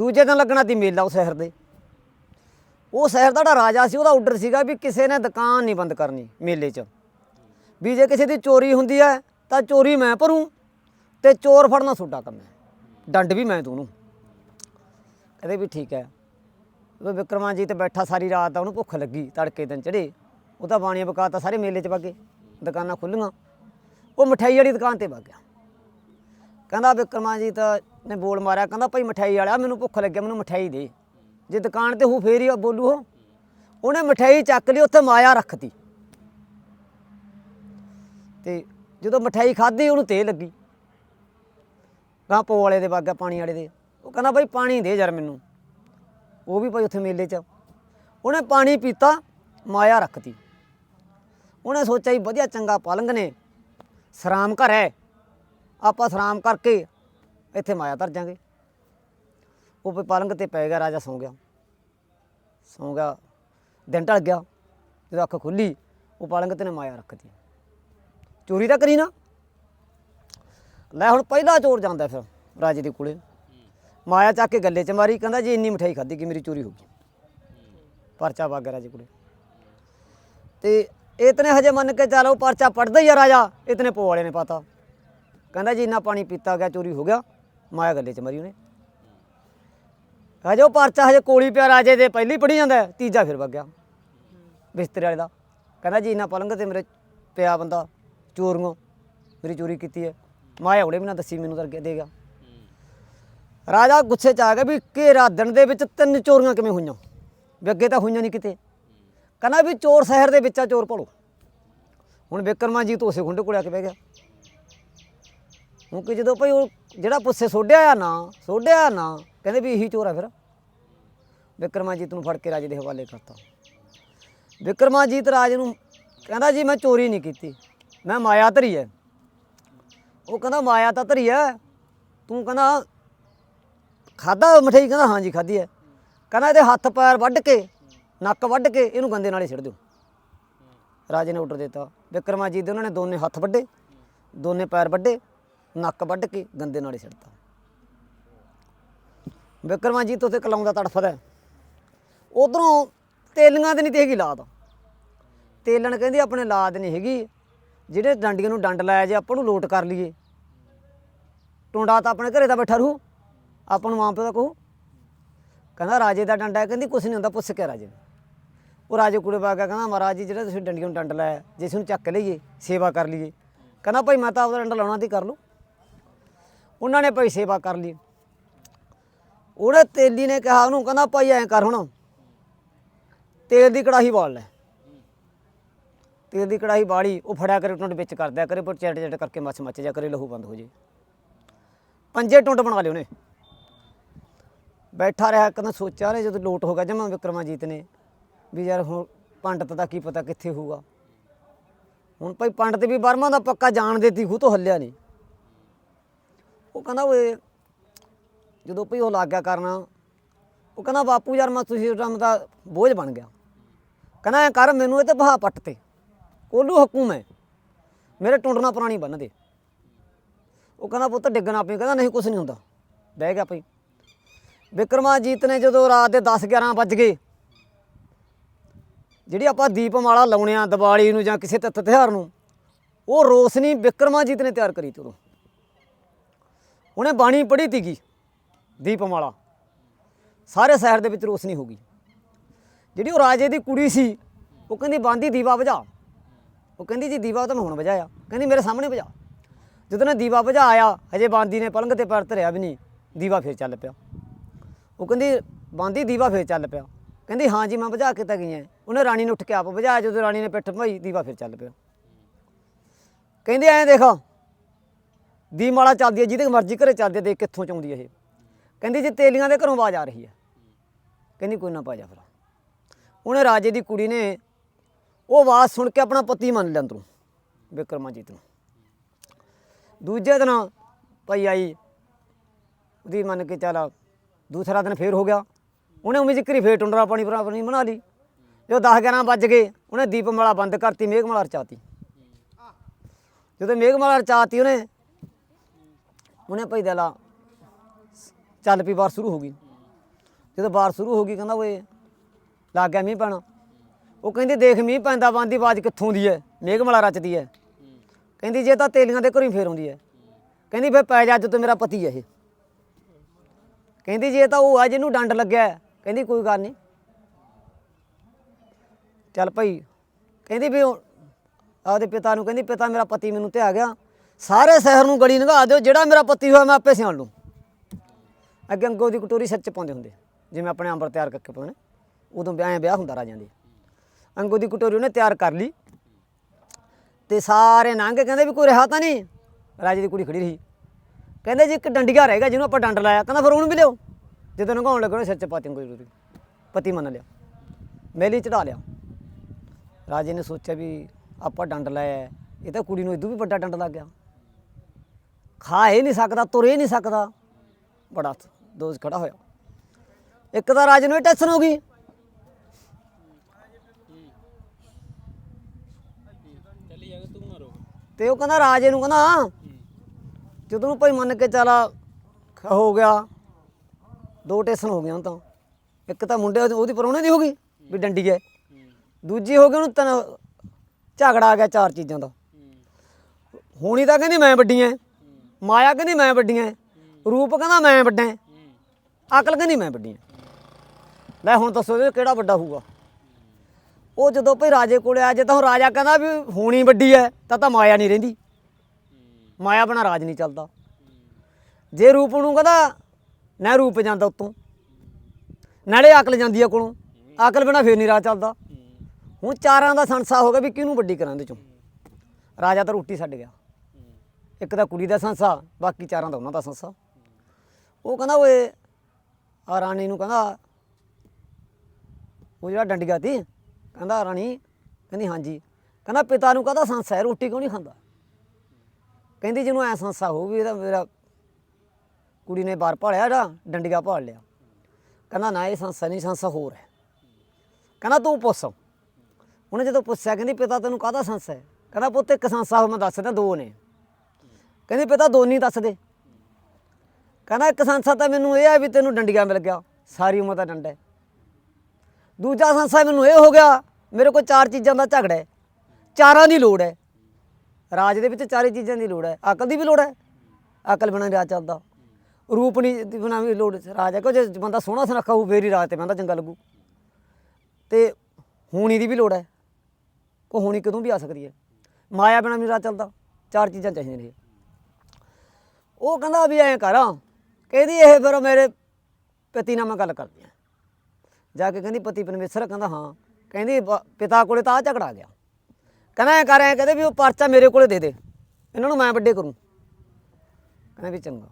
ਦੂਜੇ ਦਿਨ ਲੱਗਣਾ ਸੀ ਮੇਲਾ ਉਹ ਸ਼ਹਿਰ ਦੇ। ਉਹ ਸ਼ਹਿਰ ਦਾ ਜਿਹੜਾ ਰਾਜਾ ਸੀ, ਉਹਦਾ ਆਰਡਰ ਸੀਗਾ ਵੀ ਕਿਸੇ ਨੇ ਦੁਕਾਨ ਨਹੀਂ ਬੰਦ ਕਰਨੀ ਮੇਲੇ 'ਚ। ਵੀ ਜੇ ਕਿਸੇ ਦੀ ਚੋਰੀ ਹੁੰਦੀ ਹੈ, ਤਾਂ ਚੋਰੀ ਮੈਂ ਭਰੂ ਤੇ ਚੋਰ ਫੜਨਾ ਤੁਹਾਡਾ ਕੰਮ ਹੈ। ਡੰਡ ਵੀ ਮੈਂ ਤੂੰ ਕਹਿੰਦੇ ਵੀ ਠੀਕ ਹੈ। ਉਹ ਵਿਕਰਮਾਜੀਤ ਬੈਠਾ ਸਾਰੀ ਰਾਤ ਆ ਉਹਨੂੰ ਭੁੱਖ ਲੱਗੀ ਤੜਕੇ ਦਿਨ ਚੜੇ ਉਹ ਤਾਂ ਬਾਣੀਆਂ ਬਕਾਤਾ ਸਾਰੇ ਮੇਲੇ 'ਚ ਵਗੇ ਦੁਕਾਨਾਂ ਖੁੱਲੀਆਂ ਉਹ ਮਠਾਈ ਵਾਲੀ ਦੁਕਾਨ ਤੇ ਵਗ ਗਿਆ। ਕਹਿੰਦਾ ਵਿਕਰਮਾਜੀਤ ਨੇ ਬੋਲ ਮਾਰਿਆ, ਕਹਿੰਦਾ ਭਾਈ ਮਠਾਈ ਵਾਲਿਆ, ਮੈਨੂੰ ਭੁੱਖ ਲੱਗਿਆ ਮੈਨੂੰ ਮਠਾਈ ਦੇ। ਜੇ ਦੁਕਾਨ ਤੇ ਹੂ ਫੇਰ ਹੀ ਬੋਲੂ ਉਹ। ਉਹਨੇ ਮਠਾਈ ਚੱਕ ਲਈ, ਉੱਥੇ ਮਾਇਆ ਰੱਖਤੀ। ਤੇ ਜਦੋਂ ਮਠਾਈ ਖਾਧੀ, ਉਹਨੂੰ ਤੇ ਲੱਗੀ। ਗਾਂ ਪੋ ਵਾਲੇ ਦੇ ਬਾਗਾ, ਪਾਣੀ ਵਾਲੇ ਦੇ। ਉਹ ਕਹਿੰਦਾ ਭਾਈ ਪਾਣੀ ਦੇ ਯਾਰ ਮੈਨੂੰ। ਉਹ ਵੀ ਭਾਈ ਉੱਥੇ ਮੇਲੇ 'ਚ ਉਹਨੇ ਪਾਣੀ ਪੀਤਾ, ਮਾਇਆ ਰੱਖਤੀ। ਉਹਨੇ ਸੋਚਿਆ ਜੀ, ਵਧੀਆ ਚੰਗਾ ਪਲੰਗ ਨੇ। ਸਰਾਮ ਘਰ ਹੈ। ਆਪਾਂ ਸਰਾਮ ਕਰਕੇ ਇੱਥੇ ਮਾਇਆ ਧਰ ਜਾਾਂਗੇ। ਉਹ ਫਿਰ ਪਲੰਗ ਤੇ ਪੈ ਗਿਆ, ਰਾਜਾ ਸੌਂ ਗਿਆ। ਸੌਂ ਗਿਆ, ਦਿਨ ਢਲ ਗਿਆ, ਜਦੋਂ ਅੱਖ ਖੁੱਲੀ, ਉਹ ਪਲੰਗ ਤੇ ਨੇ ਮਾਇਆ ਰੱਖਤੀ ਚੋਰੀ ਤਾਂ ਕਰੀ ਨਾ। ਲੈ ਹੁਣ ਪਹਿਲਾ ਚੋਰ ਜਾਂਦਾ ਫਿਰ, ਰਾਜੇ ਦੇ ਕੋਲੇ। ਮਾਇਆ ਚੱਕ ਕੇ ਗੱਲੇ 'ਚ ਮਾਰੀ, ਕਹਿੰਦਾ ਜੀ ਇੰਨੀ ਮਠਾਈ ਖਾਧੀ ਕਿ ਮੇਰੀ ਚੋਰੀ ਹੋ ਗਈ। ਪਰਚਾ ਪਾ ਗਿਆ ਰਾਜੇ ਕੋਲੇ। ਤੇ ਇਤਨੇ ਹਜੇ ਮੰਨ ਕੇ ਚੱਲ ਉਹ ਪਰਚਾ ਪੜਦਾ ਹੀ ਆ ਰਾਜਾ, ਇਤਨੇ ਪੋ ਵਾਲੇ ਨੇ ਪਤਾ। ਕਹਿੰਦਾ ਜੀ ਇੰਨਾ ਪਾਣੀ ਪੀਤਾ ਗਿਆ, ਚੋਰੀ ਹੋ ਗਿਆ। ਮਾਇਆ ਗੱਲੇ 'ਚ ਮਰੀ ਉਹਨੇ। ਹਜੇ ਉਹ ਪਰਚਾ ਹਜੇ ਕੋਲੀ ਪਿਆ, ਰਾਜੇ ਦੇ ਪਹਿਲੀ ਪੜੀ ਜਾਂਦਾ ਤੀਜਾ ਫਿਰ ਵਗ ਗਿਆ। ਬਿਸਤਰੇ ਵਾਲੇ ਦਾ। ਕਹਿੰਦਾ ਜੀ ਇੰਨਾ ਪਲੰਗ ਤੇ ਮੇਰੇ ਪਿਆ ਬੰਦਾ, ਚੋਰੀਆਂ, ਮੇਰੀ ਚੋਰੀ ਕੀਤੀ ਹੈ। ਮਾਇਆ ਉਹਨੇ ਵੀ ਨਾ ਦੱਸੀ, ਮੈਨੂੰ ਤਾਂ ਅੱਗੇ ਦੇ ਗਿਆ। ਰਾਜਾ ਗੁੱਸੇ ਚ ਆ ਗਿਆ ਵੀ ਘੇਰਾ ਦਿਨ ਦੇ ਵਿੱਚ ਤਿੰਨ ਚੋਰੀਆਂ ਕਿਵੇਂ ਹੋਈਆਂ? ਵੀ ਅੱਗੇ ਤਾਂ ਹੋਈਆਂ ਨਹੀਂ ਕਿਤੇ। ਕਹਿੰਦਾ ਵੀ ਚੋਰ ਸ਼ਹਿਰ ਦੇ ਵਿੱਚ ਆ, ਚੋਰ ਭਲੋ। ਹੁਣ ਵਿਕਰਮਾਜੀਤ ਉਸੇ ਖੁੰਡੇ ਕੋਲ ਆ ਕੇ ਬਹਿ ਗਿਆ। ਹੁਣ ਕਿ ਜਦੋਂ ਭਾਈ ਉਹ ਜਿਹੜਾ ਪੁੱਛੇ ਸੋਢਿਆ ਆ ਨਾ, ਸੋਢਿਆ ਆ ਨਾ, ਕਹਿੰਦੇ ਵੀ ਇਹੀ ਚੋਰ ਆ ਫਿਰ। ਵਿਕਰਮਾਜੀਤ ਨੂੰ ਫੜ ਕੇ ਰਾਜੇ ਦੇ ਹਵਾਲੇ ਕਰਤਾ। ਵਿਕਰਮਾਜੀਤ ਰਾਜ ਨੂੰ ਕਹਿੰਦਾ ਜੀ ਮੈਂ ਚੋਰੀ ਨਹੀਂ ਕੀਤੀ, ਮੈਂ ਮਾਇਆ ਧਰੀ ਹੈ ਉਹ ਕਹਿੰਦਾ ਮਾਇਆ ਤਾਂ ਧਰੀ ਹੈ ਤੂੰ ਕਹਿੰਦਾ ਖਾਦਾ ਮਠਾਈ ਕਹਿੰਦਾ ਹਾਂਜੀ ਖਾਦੀ ਹੈ ਕਹਿੰਦਾ ਇਹਦੇ ਹੱਥ ਪੈਰ ਵੱਢ ਕੇ, ਨੱਕ ਵੱਢ ਕੇ ਇਹਨੂੰ ਗੰਦੇ ਨਾਲੇ ਛੱਡ ਦਿਓ। ਰਾਜੇ ਨੇ ਆਰਡਰ ਦਿੱਤਾ। ਵਿਕਰਮਾਜੀਤ ਦੇ ਉਹਨਾਂ ਨੇ ਦੋਨੇ ਹੱਥ ਵੱਢੇ, ਦੋਨੇ ਪੈਰ ਵੱਢੇ। ਨੱਕ ਵੱਢ ਕੇ ਗੰਦੇ ਨਾਲੇ ਛੱਡਤਾ ਵਿਕਰਮਾਜੀਤ ਉੱਥੇ ਕਲਾਉਂਦਾ ਤੜਫਦਾ ਉਧਰੋਂ ਤੇਲੀਆਂ ਤੇ ਨਹੀਂ ਤੇ ਹੈਗੀ ਲਾਦ ਤੇਲਣ ਕਹਿੰਦੀ ਆਪਣੇ ਲਾਦ ਨਹੀਂ ਹੈਗੀ। ਜਿਹੜੇ ਡੰਡੀਆਂ ਨੂੰ ਡੰਡ ਲਾਇਆ ਜੇ ਆਪਾਂ ਨੂੰ ਲੋਟ ਕਰ ਲਈਏ। ਟੁੰਡਾ ਤਾਂ ਆਪਣੇ ਘਰੇ ਦਾ ਬੈਠਾ ਰਹੂ। ਆਪਾਂ ਨੂੰ ਮਾਂ ਪਿਓ ਦਾ ਕਹੂ। ਕਹਿੰਦਾ ਰਾਜੇ ਦਾ ਡੰਡਾ ਕਹਿੰਦੀ ਕੁਛ ਨਹੀਂ ਹੁੰਦਾ, ਪੁੱਛ ਕੇ ਰਾਜੇ ਨੂੰ। ਉਹ ਰਾਜੇ ਕੁੜੇ ਬਾਗਾ ਕਹਿੰਦਾ ਮਹਾਰਾਜ ਜੀ, ਜਿਹੜਾ ਤੁਸੀਂ ਡੰਡੀਆਂ ਨੂੰ ਡੰਡ ਲਾਇਆ, ਜੇ ਇਸ ਨੂੰ ਚੱਕ ਲਈਏ, ਸੇਵਾ ਕਰ ਲਈਏ। ਕਹਿੰਦਾ ਭਾਈ ਮੈਂ ਤਾਂ ਆਪਦਾ ਡੰਡਾ ਲਾਉਣਾ ਤੇ ਕਰ ਲਓ ਉਹਨਾਂ ਨੇ ਭਾਈ ਸੇਵਾ ਕਰ ਲਈ। ਉਹਨੇ ਤੇਲੀ ਨੇ ਕਿਹਾ, ਉਹਨੂੰ ਕਹਿੰਦਾ, ਭਾਈ ਐਂ ਕਰ ਹੁਣ। ਤੇਲ ਦੀ ਕੜਾਹੀ ਬਾਲ ਲੈ। ਤੇਲ ਦੀ ਕੜਾਹੀ ਬਾਲੀ, ਉਹ ਫੜਿਆ ਕਰੇ ਟੁੰਡ ਵਿੱਚ ਕਰਦਿਆ ਕਰੇ, ਪਰ ਚੈਟ ਚੈਟ ਕਰਕੇ ਮੱਛ ਮੱਚ ਜਾ ਕਰੇ, ਲਹੂ ਬੰਦ ਹੋ ਜੇ। ਪੰਜੇ ਟੁੰਡ ਬਣਾ ਲਏ ਉਹਨੇ। ਬੈਠਾ ਰਿਹਾ ਕਹਿੰਦਾ ਸੋਚਿਆ ਨੇ, ਜਦੋਂ ਲੋਟ ਹੋ ਗਿਆ ਜਮਾ ਵਿਕਰਮਾਜੀਤ ਨੇ, ਵੀ ਯਾਰ ਹੁਣ ਪੰਡਤ ਦਾ ਕੀ ਪਤਾ ਕਿੱਥੇ ਹੋਊਗਾ। ਹੁਣ ਭਾਈ ਪੰਡਤ ਵੀ ਬਰਮਾ ਦਾ ਪੱਕਾ ਜਾਣ ਦੇਤੀ ਖੂ ਤੋਂ ਹੱਲਿਆ ਨਹੀਂ ਉਹ ਕਹਿੰਦਾ ਓਏ ਜਦੋਂ ਭਈ ਉਹ ਲੱਗ ਗਿਆ ਕਰਨਾ, ਉਹ ਕਹਿੰਦਾ ਬਾਪੂ ਯਾਰ ਮੈਂ ਤੁਸੀਂ ਟਾਈਮ ਦਾ ਬੋਝ ਬਣ ਗਿਆ। ਕਹਿੰਦਾ ਐ ਕਰ, ਮੈਨੂੰ ਇਹ ਤੇ ਬਹਾ ਪੱਟ ਤੇ। ਕੋਲੂ ਹਕੂਮ ਹੈ ਮੇਰੇ ਟੁੰਡਣਾ ਪੁਰਾਣੀ ਬੰਨ ਦੇ। ਉਹ ਕਹਿੰਦਾ ਪੁੱਤ ਡਿੱਗਣਾ ਪਈ ਕਹਿੰਦਾ ਨਹੀਂ ਕੁਝ ਨਹੀਂ ਹੁੰਦਾ। ਬਹਿ ਗਿਆ ਭਈ। ਵਿਕਰਮਾਜੀਤ ਨੇ ਜਦੋਂ ਰਾਤ ਦੇ 10 11 ਵੱਜ ਗਏ, ਜਿਹੜੀ ਆਪਾਂ ਦੀਪਮਾਲਾ ਲਾਉਣੇ ਆ ਦੀਵਾਲੀ ਨੂੰ ਜਾਂ ਕਿਸੇ ਤਿੱਥ ਤਿਉਹਾਰ ਨੂੰ, ਉਹ ਰੋਸ਼ਨੀ ਵਿਕਰਮਾਜੀਤ ਨੇ ਤਿਆਰ ਕਰੀ ਤੀ ਉਦੋਂ। ਉਹਨੇ ਬਾਣੀ ਪੜ੍ਹੀ ਤੀਗੀ ਦੀਪਮਾਲਾ। ਸਾਰੇ ਸ਼ਹਿਰ ਦੇ ਵਿੱਚ ਰੋਸ਼ਨੀ ਹੋ ਗਈ ਜਿਹੜੀ ਉਹ ਰਾਜੇ ਦੀ ਕੁੜੀ ਸੀ, ਉਹ ਕਹਿੰਦੀ, ਬਾਂਦੀ ਦੀਵਾ ਬੁਝਾ ਉਹ ਕਹਿੰਦੀ, ਜੀ ਦੀਵਾ ਤਾਂ ਮੈਂ ਹੁਣ ਵਜਾਇਆ। ਕਹਿੰਦੀ, ਮੇਰੇ ਸਾਹਮਣੇ ਵਜਾ। ਜਦੋਂ ਨੇ ਦੀਵਾ ਵਜਾ ਆਇਆ ਹਜੇ ਬਾਂਦੀ ਨੇ ਪਲੰਘ ਤੇ ਪੈਰ ਧਰਿਆ ਵੀ ਨਹੀਂ, ਦੀਵਾ ਫੇਰ ਚੱਲ ਪਿਆ। ਉਹ ਕਹਿੰਦੀ, ਬਾਂਦੀ ਦੀਵਾ ਫੇਰ ਚੱਲ ਪਿਆ। ਕਹਿੰਦੀ, ਹਾਂ ਜੀ, ਮੈਂ ਵਜਾ ਕੇ ਤਾਂ ਗਈ ਐ ਉਹਨੇ ਰਾਣੀ ਨੂੰ ਉੱਠ ਕੇ ਆਪ ਵਜਾਇਆ, ਜਦੋਂ ਰਾਣੀ ਨੇ ਪਿੱਠ ਭਾਈ, ਦੀਵਾ ਫੇਰ ਚੱਲ ਪਿਆ। ਕਹਿੰਦੇ, ਐਂ ਦੇਖ ਦੀਪਮਾਲਾ ਚੱਲਦੀ ਹੈ, ਜਿਹਦੇ ਮਰਜ਼ੀ ਘਰੇ ਚੱਲਦੀ ਹੈ, ਦੇਖ ਕਿੱਥੋਂ ਚਾਉਂਦੀ ਹੈ ਇਹ। ਕਹਿੰਦੀ ਜੀ ਤੇਲੀਆਂ ਦੇ ਘਰੋਂ ਆਵਾਜ਼ ਆ ਰਹੀ ਹੈ। ਕਹਿੰਦੀ ਕੋਈ ਨਾ ਪਾ ਜਾ ਫਿਰ। ਉਹਨੇ ਰਾਜੇ ਦੀ ਕੁੜੀ ਨੇ ਉਹ ਆਵਾਜ਼ ਸੁਣ ਕੇ ਆਪਣਾ ਪਤੀ ਮੰਨ ਲਿਆ ਅੰਦਰੋਂ, ਵਿਕਰਮਾਜੀਤ ਨੂੰ। ਦੂਜੇ ਦਿਨ ਭਾਈ ਆਈ, ਉਹਦੀ ਮੰਨ ਕੇ ਚੱਲ ਦੂਸਰਾ ਦਿਨ ਫੇਰ ਹੋ ਗਿਆ। ਉਹਨੇ ਉਮੀ ਜ਼ਿਕਰੀ ਫੇਰ ਟੁੰਡਰਾ ਪਾਣੀ ਭਰਾ ਬਣਾ ਲਈ। ਜਦੋਂ 10 11 ਵੱਜ ਗਏ, ਉਹਨੇ ਦੀਪਮਾਲਾ ਬੰਦ ਕਰਤੀ, ਮੇਘਮਾਲਾ ਰਚਾਤੀ। ਜਦੋਂ ਮੇਘਮਾਲਾ ਰਚਾਤੀ ਉਹਨੇ ਉਹਨੇ ਭਾਈ ਦਲਾ ਚੱਲ ਪਈ ਵਾਰ ਸ਼ੁਰੂ ਹੋ ਗਈ। ਜਦੋਂ ਬਾਰਿਸ਼ ਸ਼ੁਰੂ ਹੋ ਗਈ ਕਹਿੰਦਾ ਓਏ, ਲੱਗ ਗਿਆ ਮੀਂਹ ਪੈਣਾ। ਉਹ ਕਹਿੰਦੀ ਦੇਖ ਮੀਂਹ ਪੈਂਦਾ ਬੰਦੀ ਆਵਾਜ਼ ਕਿੱਥੋਂ ਦੀ ਹੈ ਮੇਘਮਲਾ ਰਚਦੀ ਹੈ ਕਹਿੰਦੀ ਜੇ ਤਾਂ ਤੇਲੀਆਂ ਦੇ ਘਰੋਂ ਹੀ ਫੇਰ ਆਉਂਦੀ ਹੈ ਕਹਿੰਦੀ ਫੇ ਪੈ ਜਾ, ਅੱਜ ਤੋਂ ਮੇਰਾ ਪਤੀ ਹੈ ਇਹ। ਕਹਿੰਦੀ ਜੇ ਤਾਂ ਉਹ ਆ ਜਿਹਨੂੰ ਡੰਡ ਲੱਗਿਆ ਕਹਿੰਦੀ ਕੋਈ ਗੱਲ ਨਹੀਂ ਚੱਲ ਭਾਈ, ਕਹਿੰਦੀ ਵੀ ਉਹ, ਆਪਦੇ ਪਿਤਾ ਨੂੰ ਕਹਿੰਦੀ, ਪਿਤਾ ਮੇਰਾ ਪਤੀ ਮੈਨੂੰ ਤੇ ਆ ਗਿਆ। ਸਾਰੇ ਸ਼ਹਿਰ ਨੂੰ ਗਲੀ ਨਗਾ ਦਿਓ, ਜਿਹੜਾ ਮੇਰਾ ਪਤੀ ਹੋਇਆ ਮੈਂ ਆਪੇ ਸਿਆਣ ਲੂੰ ਅੱਗੇ ਅੰਗੋ ਦੀ ਕਟੋਰੀ ਸੱਚ ਪਾਉਂਦੇ ਹੁੰਦੇ। ਜਿਵੇਂ ਆਪਣੇ ਅੰਬਰ ਤਿਆਰ ਕਰਕੇ ਪਾਉਣੇ ਉਦੋਂ ਵਿਆਹ ਵਿਆਹ ਹੁੰਦਾ ਰਾਜਾਂ ਦੇ। ਅੰਗੋ ਦੀ ਕਟੋਰੀ ਉਹਨੇ ਤਿਆਰ ਕਰ ਲਈ। ਤੇ ਸਾਰੇ ਲੰਘ ਕੇ ਕਹਿੰਦੇ ਵੀ ਕੋਈ ਰਿਹਾ ਤਾਂ ਨਹੀਂ। ਰਾਜੇ ਦੀ ਕੁੜੀ ਖੜੀ ਰਹੀ। ਕਹਿੰਦੇ ਜੀ ਇੱਕ ਡੰਡੀਆ ਰਹਿ ਗਿਆ ਜਿਹਨੂੰ ਆਪਾਂ ਡੰਡ ਲਾਇਆ। ਕਹਿੰਦਾ ਫਿਰ ਉਹਨੂੰ ਵੀ ਲਿਓ ਜਦੋਂ ਨਗਾਉਣ ਲੱਗੇ ਉਹਨੇ ਸਿਰ ਚ ਪਾਤੀ ਕੋਈ ਜ਼ਰੂਰੀ ਪਤੀ ਮੰਨ ਲਿਆ। ਮੇਲੀ ਚੜਾ ਲਿਆ। ਰਾਜੇ ਨੇ ਸੋਚਿਆ ਵੀ ਆਪਾਂ ਡੰਡ ਲਾਇਆ। ਇਹ ਤਾਂ ਕੁੜੀ ਨੂੰ ਇਦੋਂ ਵੀ ਵੱਡਾ ਡੰਡ ਲੱਗ ਗਿਆ। ਖਾ ਇਹ ਨਹੀਂ ਸਕਦਾ ਤੁਰ ਇਹ ਨਹੀਂ ਸਕਦਾ। ਬੜਾ ਦੋਜ਼ ਖੜਾ ਹੋਇਆ। ਇੱਕ ਤਾਂ ਰਾਜੇ ਨੂੰ ਹੀ ਟੈਨਸ਼ਨ ਹੋ ਗਈ। ਤੂੰ ਉਹ ਕਹਿੰਦਾ ਰਾਜੇ ਨੂੰ ਕਹਿੰਦਾ ਜਦੋਂ ਨੂੰ ਭਾਈ ਮੰਨ ਕੇ ਚੱਲਾ ਹੋ ਗਿਆ। ਦੋ ਟੈਸ਼ਨ ਹੋ ਗਈਆਂ ਤਾਂ। ਇੱਕ ਤਾਂ ਮੁੰਡੇ ਉਹਦੀ- ਉਹਦੀ ਪਰੌਣੇ ਦੀ ਹੋ ਗਈ ਵੀ ਡੰਡੀ ਹੈ। ਦੂਜੀ ਹੋ ਗਈ ਉਹਨੂੰ ਤਨ ਝਗੜਾ ਆ ਗਿਆ ਚਾਰ ਚੀਜ਼ਾਂ ਦਾ। ਹੋਣੀ ਤਾਂ ਕਹਿੰਦੀ ਮੈਂ ਵੱਡੀ ਐ। ਮਾਇਆ ਕਹਿੰਦੀ ਮੈਂ ਵੱਡੀਆਂ ਐ। ਰੂਪ ਕਹਿੰਦਾ ਮੈਂ ਵੱਡਾ ਐ। ਅਕਲ ਕਹਿੰਦੀ ਮੈਂ ਵੱਡੀਆਂ ਐ। ਲੈ ਹੁਣ ਦੱਸੋ ਇਹ ਕਿਹੜਾ ਵੱਡਾ ਹੋਊਗਾ। ਉਹ ਜਦੋਂ ਭਈ ਰਾਜੇ ਕੋਲੇ ਆ ਜੇ ਤਾਂ ਉਹ ਰਾਜਾ ਕਹਿੰਦਾ ਵੀ ਹੋਣੀ ਵੱਡੀ ਐ, ਤਾਂ ਤਾਂ ਮਾਇਆ ਨਹੀਂ ਰਹਿੰਦੀ। ਮਾਇਆ ਬਣਾ ਰਾਜ ਨਹੀਂ ਚੱਲਦਾ। ਜੇ ਰੂਪ ਨੂੰ ਕਹਿੰਦਾ ਨਾ ਰੂਪ ਜਾਂਦਾ ਉਤੋਂ। ਨਾਲੇ ਅਕਲ ਜਾਂਦੀ ਆ ਕੋਲੋਂ। ਅਕਲ ਬਿਨਾ ਫੇਰ ਨਹੀਂ ਰਾਜ ਚੱਲਦਾ। ਹੁਣ ਚਾਰਾਂ ਦਾ ਸੰਸਾ ਹੋ ਗਿਆ ਵੀ ਕਿਹਨੂੰ ਵੱਡੀ ਕਰਾਂ ਦੇ ਚੋਂ। ਰਾਜਾ ਤਾਂ ਰੋਟੀ ਛੱਡ ਗਿਆ। ਇੱਕ ਤਾਂ ਕੁੜੀ ਦਾ ਸੰਸਾ, ਬਾਕੀ ਚਾਰਾਂ ਦਾ ਉਹਨਾਂ ਦਾ ਸੰਸਾ। ਉਹ ਕਹਿੰਦਾ, ਓਏ ਆ ਰਾਣੀ ਨੂੰ ਕਹਿੰਦਾ, ਉਹ ਜਿਹੜਾ ਡੰਡੀਆ ਤੀ, ਕਹਿੰਦਾ ਰਾਣੀ, ਕਹਿੰਦੀ ਹਾਂਜੀ। ਕਹਿੰਦਾ ਪਿਤਾ ਨੂੰ ਕਹਦਾ ਸੰਸਾ ਹੈ, ਰੋਟੀ ਕਿਉਂ ਨਹੀਂ ਖਾਂਦਾ? ਕਹਿੰਦੀ, ਜਿਹਨੂੰ ਐ ਸੰਸਾ ਹੋਊਗੀ, ਇਹਦਾ ਮੇਰਾ ਕੁੜੀ ਨੇ ਬਾਰ ਭਾਲਿਆ ਜਿਹੜਾ, ਡੰਡੀਆ ਭਾਲ ਲਿਆ। ਕਹਿੰਦਾ, ਨਾ, ਇਹ ਸੰਸਾ ਨਹੀਂ, ਸੰਸਾ ਹੋਰ ਹੈ। ਕਹਿੰਦਾ, ਤੂੰ ਪੁੱਛ। ਉਹਨੇ ਜਦੋਂ ਪੁੱਛਿਆ, ਕਹਿੰਦੀ, ਪਿਤਾ ਤੈਨੂੰ ਕਾਹਦਾ ਸੰਸਾ ਹੈ? ਕਹਿੰਦਾ, ਪੁੱਤ, ਇੱਕ ਸੰਸਾ ਹੋ ਮੈਂ ਦੱਸਦਾ ਦੋ ਨੇ। ਕਹਿੰਦੀ, ਪਿਤਾ ਦੋਨੀ ਦੱਸ ਦੇ। ਕਹਿੰਦਾ, ਇੱਕ ਸੰਸਾ ਤਾਂ ਮੈਨੂੰ ਇਹ ਹੈ ਵੀ ਤੈਨੂੰ ਡੰਡੀਆਂ ਮਿਲ ਗਿਆ, ਸਾਰੀ ਉਮਰ ਦਾ ਡੰਡਾ ਦੂਜਾ ਸੰਸਾ ਮੈਨੂੰ ਇਹ ਹੋ ਗਿਆ, ਮੇਰੇ ਕੋਲ ਚਾਰ ਚੀਜ਼ਾਂ ਦਾ ਝਗੜਾ ਹੈ, ਚਾਰਾਂ ਦੀ ਲੋੜ ਹੈ। ਰਾਜ ਦੇ ਵਿੱਚ ਚਾਰੇ ਚੀਜ਼ਾਂ ਦੀ ਲੋੜ ਹੈ, ਅਕਲ ਦੀ ਵੀ ਲੋੜ ਹੈ, ਅਕਲ ਬਿਨਾਂ ਰਾਜ ਚੱਲਦਾ। ਰੂਪ ਨਹੀਂ, ਬਿਨਾਂ ਵੀ ਲੋੜ, ਰਾਜ ਹੈ ਕਿ ਜੇ ਬੰਦਾ ਸੋਹਣਾ ਸੁਨੱਖਾ ਹੋਊ, ਫੇਰ ਹੀ ਰਾਜ ਤੇ ਬੰਦਾ ਚੰਗਾ ਲੱਗੂ। ਤੇ ਹੋਣੀ ਦੀ ਵੀ ਲੋੜ ਹੈ ਕੋ ਹੋਣੀ ਕਦੋਂ ਵੀ ਆ ਸਕਦੀ ਹੈ। ਮਾਇਆ ਬਿਨਾਂ ਵੀ ਰਾਜ ਚੱਲਦਾ, ਚਾਰ ਚੀਜ਼ਾਂ ਚਾਹੀਦੀਆਂ ਨੇ। ਉਹ ਕਹਿੰਦਾ ਵੀ ਐਂ ਕਰਾਂ। ਕਹਿੰਦੀ ਇਹ ਫਿਰ ਮੇਰੇ ਪਤੀ ਨਾਲ ਮੈਂ ਗੱਲ ਕਰਦੀ ਆ। ਜਾ ਕੇ ਕਹਿੰਦੀ ਪਤੀ ਪਰਮੇਸ਼ਰ ਕਹਿੰਦਾ, ਹਾਂ। ਕਹਿੰਦੀ ਬ- ਪਿਤਾ ਕੋਲੇ ਤਾਂ ਆ ਝਗੜਾ ਗਿਆ। ਕਹਿੰਦਾ ਐਂ ਕਰ, ਐਂ ਕਹਿੰਦੇ ਵੀ ਉਹ ਪਰਚਾ ਮੇਰੇ ਕੋਲੇ ਦੇ ਦੇ। ਇਹਨਾਂ ਨੂੰ ਮੈਂ ਵੱਡੇ ਕਰੂੰ। ਕਹਿੰਦਾ ਵੀ ਚੰਗਾ।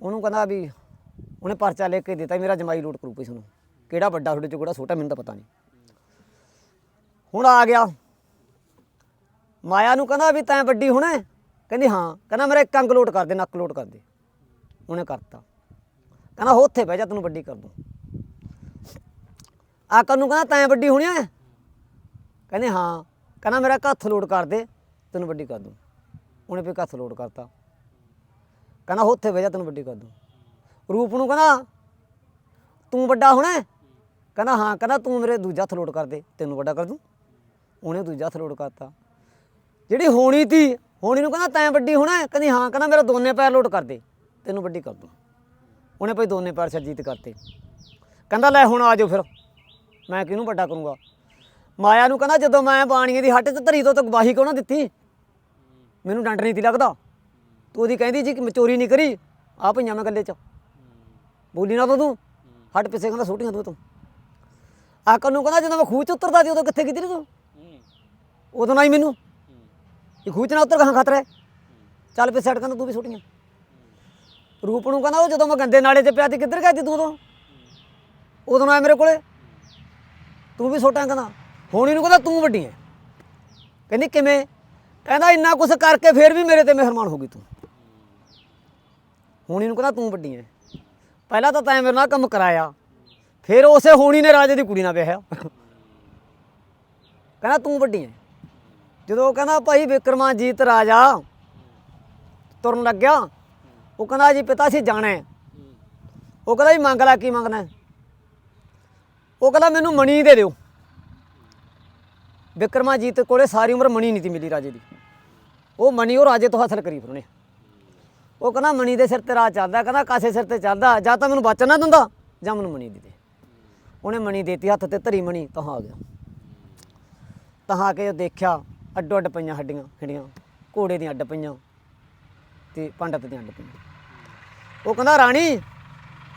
ਉਹਨੂੰ ਕਹਿੰਦਾ ਵੀ ਉਹਨੇ ਪਰਚਾ ਲੈ ਕੇ ਦਿੱਤਾ ਮੇਰਾ ਜਮਾਈ ਲੋਟ ਕਰੂ ਪਈ ਸਾਨੂੰ। ਕਿਹੜਾ ਵੱਡਾ ਤੁਹਾਡੇ ਚੋਂ, ਕਿਹੜਾ ਛੋਟਾ ਮੈਨੂੰ ਤਾਂ ਪਤਾ ਨਹੀਂ। ਹੁਣ ਆ ਗਿਆ। ਮਾਇਆ ਨੂੰ ਕਹਿੰਦਾ ਵੀ ਤੈਂ ਵੱਡੀ ਹੋਣਾ। ਕਹਿੰਦੀ ਹਾਂ। ਕਹਿੰਦਾ ਮੇਰੇ ਕੰਗ ਲੋਟ ਕਰ ਦੇ, ਨੱਕ ਲੋਟ ਕਰ ਦੇ। ਉਹਨੇ ਕਰਤਾ। ਕਹਿੰਦਾ ਹੋ, ਉੱਥੇ ਬਹਿ ਜਾ, ਤੈਨੂੰ ਵੱਡੀ ਕਰ ਦੂੰ। ਆਕਰ ਨੂੰ ਕਹਿੰਦਾ, ਤੈਂ ਵੱਡੀ ਹੋਣੀ ਹੈ ਕਹਿੰਦੇ ਹਾਂ। ਕਹਿੰਦਾ ਮੇਰਾ ਹੱਥ ਲੋਡ ਕਰ ਦੇ, ਤੈਨੂੰ ਵੱਡੀ ਕਰ ਦੂੰ। ਉਹਨੇ ਵੀ ਇੱਕ ਹੱਥ ਲੋਡ ਕਰਤਾ। ਕਹਿੰਦਾ ਹੋ, ਉੱਥੇ ਬਹਿ ਜਾ, ਤੈਨੂੰ ਵੱਡੀ ਕਰ ਦੂੰ। ਰੂਪ ਨੂੰ ਕਹਿੰਦਾ, ਤੂੰ ਵੱਡਾ ਹੋਣਾ ਕਹਿੰਦਾ ਹਾਂ। ਕਹਿੰਦਾ ਤੂੰ ਮੇਰੇ ਦੂਜਾ ਹੱਥ ਲੋਡ ਕਰ ਦੇ, ਤੈਨੂੰ ਵੱਡਾ ਕਰ ਦੂੰ। ਉਹਨੇ ਦੂਜਾ ਹੱਥ ਲੋਡ ਕਰਤਾ। ਜਿਹੜੀ ਹੋਣੀ ਤੀ ਹੋਣੀ ਨੂੰ ਕਹਿੰਦਾ ਤੈਂ ਵੱਡੀ ਹੋਣਾ ਹੈ? ਕਹਿੰਦੀ ਹਾਂ ਕਹਿੰਦਾ ਮੇਰਾ ਦੋਨੇ ਪੈਰ ਲੋਡ ਕਰ ਦੇ। ਤੈਨੂੰ ਵੱਡੀ ਕਰ ਦੂੰ। ਉਹਨੇ ਭਾਈ ਦੋਨੇ ਪੈਰ ਸਰਜੀਤ ਕਰਤੇ। ਕਹਿੰਦਾ ਲੈ ਹੁਣ ਆ ਜਾਓ ਫਿਰ। ਮੈਂ ਕਿਹਨੂੰ ਵੱਡਾ ਕਰੂੰਗਾ? ਮਾਇਆ ਨੂੰ ਕਹਿੰਦਾ ਜਦੋਂ ਮੈਂ ਬਾਣੀਏ ਦੀ ਹੱਟ 'ਚ ਧਰੀ ਤੋਂ ਤਾਂ ਗਵਾਹੀ ਕਿਉਂ ਨਾ ਦਿੱਤੀ? ਮੈਨੂੰ ਡੰਡ ਨਹੀਂ ਤੀ ਲੱਗਦਾ। ਤੂੰ ਉਹਦੀ ਕਹਿੰਦੀ ਜੀ ਕਿ ਚੋਰੀ ਨਹੀਂ ਕਰੀ। ਆ ਪਈਆਂ ਮੈਂ ਗੱਲੇ 'ਚ। ਬੋਲੀ ਨਾ ਤਾਂ ਤੂੰ। ਹੱਟ ਪਿੱਛੇ ਕਹਿੰਦਾ ਛੋਟੀਆਂ ਤੂੰ ਤੂੰ। ਆਕਰ ਨੂੰ ਕਹਿੰਦਾ ਜਦੋਂ ਮੈਂ ਖੂਹ 'ਚ ਉਤਰਦਾ ਸੀ ਉਦੋਂ ਕਿੱਥੇ ਕੀਤੀ ਨੀ ਤੂੰ ਉਦੋਂ ਨਾ ਹੀ ਮੈਨੂੰ। ਇਹ ਖੂਹ ਨਾ ਉਤਰ ਕਹਾਂ ਖਤਰਾ। ਹੈ ਚੱਲ ਪਿੱਛੇ ਹਟ ਕਹਿੰਦਾ ਤੂੰ ਵੀ ਛੋਟੀਆਂ ਰੂਪ ਨੂੰ ਕਹਿੰਦਾ ਉਹ ਜਦੋਂ ਮੈਂ ਗੰਦੇ ਨਾਲੇ 'ਚ ਪਿਆ ਤੇ ਕਿੱਧਰ ਗਿਆ ਸੀ ਤੂੰ ਉਦੋਂ? ਉਦੋਂ ਆਇਆ ਮੇਰੇ ਕੋਲੇ। ਤੂੰ ਵੀ ਛੋਟਾ ਕਹਿੰਦਾ। ਹੋਣੀ ਨੂੰ ਕਹਿੰਦਾ ਤੂੰ ਵੱਡੀ ਹੈ ਕਹਿੰਦੀ ਕਿਵੇਂ? ਕਹਿੰਦਾ ਇੰਨਾ ਕੁਛ ਕਰਕੇ ਫੇਰ ਵੀ ਮੇਰੇ ਤੇ ਮਿਹਰਮਾਨ ਹੋ ਗਈ ਤੂੰ। ਹੋਣੀ ਨੂੰ ਕਹਿੰਦਾ ਤੂੰ ਵੱਡੀ ਹੈ ਪਹਿਲਾਂ ਤਾਂ ਤੈਂ ਮੇਰੇ ਨਾਲ ਕੰਮ ਕਰਾਇਆ। ਫਿਰ ਉਸੇ ਹੋਣੀ ਨੇ ਰਾਜੇ ਦੀ ਕੁੜੀ ਨਾਲ ਵਿਆਹਿਆ। ਕਹਿੰਦਾ ਤੂੰ ਵੱਡੀ ਹੈ ਜਦੋਂ ਉਹ ਕਹਿੰਦਾ ਭਾਈ ਵਿਕਰਮਾਜੀਤ ਰਾਜਾ, ਤੁਰਨ ਲੱਗਿਆ। ਉਹ ਕਹਿੰਦਾ ਜੀ ਪਿਤਾ ਸੀ ਜਾਣਾ ਹੈ। ਉਹ ਕਹਿੰਦਾ ਜੀ ਮੰਗ ਲੈ, ਕੀ ਮੰਗਣਾ ਹੈ? ਉਹ ਕਹਿੰਦਾ ਮੈਨੂੰ ਮਣੀ ਦੇ ਦਿਓ। ਵਿਕਰਮਾਜੀਤ ਕੋਲੇ ਸਾਰੀ ਉਮਰ ਮਣੀ ਨਹੀਂ ਸੀ ਮਿਲੀ ਰਾਜੇ ਦੀ। ਉਹ ਮਣੀ ਉਹ ਰਾਜੇ ਤੋਂ ਹਾਸਲ ਕਰੀ ਫਿਰ ਉਹਨੇ ਉਹ ਕਹਿੰਦਾ ਮਣੀ ਦੇ ਸਿਰ ਤੇ ਰਾਜ ਚੱਲਦਾ, ਕਹਿੰਦਾ ਕਾਸੇ ਸਿਰ ਤੇ ਚੱਲਦਾ, ਜਾਂ ਤਾਂ ਮੈਨੂੰ ਬਚਨ ਨਾ ਦਿੰਦਾ, ਜਾਂ ਮੈਨੂੰ ਮਣੀ ਦੇ ਦੇ। ਉਹਨੇ ਮਣੀ ਦੇਤੀ, ਹੱਥ ਤੇ ਧਰੀ ਮਣੀ, ਤਾਂ ਆ ਗਿਆ। ਤਾਂ ਆ ਕੇ ਉਹ ਦੇਖਿਆ ਅੱਡੋ ਅੱਡ ਪਈਆਂ ਹੱਡੀਆਂ ਖਿੰਡੀਆਂ ਘੋੜੇ ਦੀਆਂ ਅੱਡ ਪਈਆਂ ਤੇ ਪੰਡਤ ਦੀਆਂ ਅੱਡ ਪਈਆਂ। ਉਹ ਕਹਿੰਦਾ ਰਾਣੀ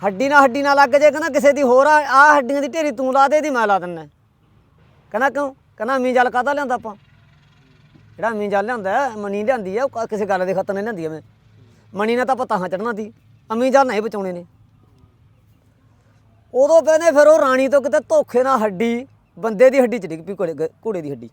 ਹੱਡੀ ਨਾਲ ਹੱਡੀ ਨਾਲ ਲੱਗ ਜੇ ਕਹਿੰਦਾ ਕਿਸੇ ਦੀ ਹੋਰ ਆ ਆਹ ਹੱਡੀਆਂ ਦੀ ਢੇਰੀ ਤੂੰ ਲਾ ਦੇ ਦੀ ਮੈਂ ਲਾ ਦਿੰਨਾ ਕਹਿੰਦਾ ਕਿਉਂ? ਕਹਿੰਦਾ ਅਮੀ ਜਲ ਕਾਹਦਾ ਲਿਆਂਦਾ ਆਪਾਂ? ਜਿਹੜਾ ਅਮੀ ਜਲ ਲਿਆਂਦਾ ਹੈ, ਮਣੀ ਲਿਆਂਦੀ ਆ ਉਹ ਕ- ਕਿਸੇ ਗੱਲ ਦੇ ਖਤਰ ਨਹੀਂ ਲਿਆਂਦੀ ਐ ਮੈਂ ਮਣੀ ਨੇ ਤਾਂ ਪਤਾ ਹਾਂ ਚੜਨਾ ਸੀ ਅਮੀ ਜਲ ਨਹੀਂ ਬਚਾਉਣੇ ਨੇ। ਉਦੋਂ ਕਹਿੰਦੇ ਫਿਰ ਉਹ ਰਾਣੀ ਤੋਂ ਕਿਤੇ ਧੋਖੇ ਨਾਲ ਹੱਡੀ ਬੰਦੇ ਦੀ ਹੱਡੀ ਚ ਡਿੱਗ ਪਈ ਘੋੜੇ ਘੋੜੇ ਦੀ ਹੱਡੀ।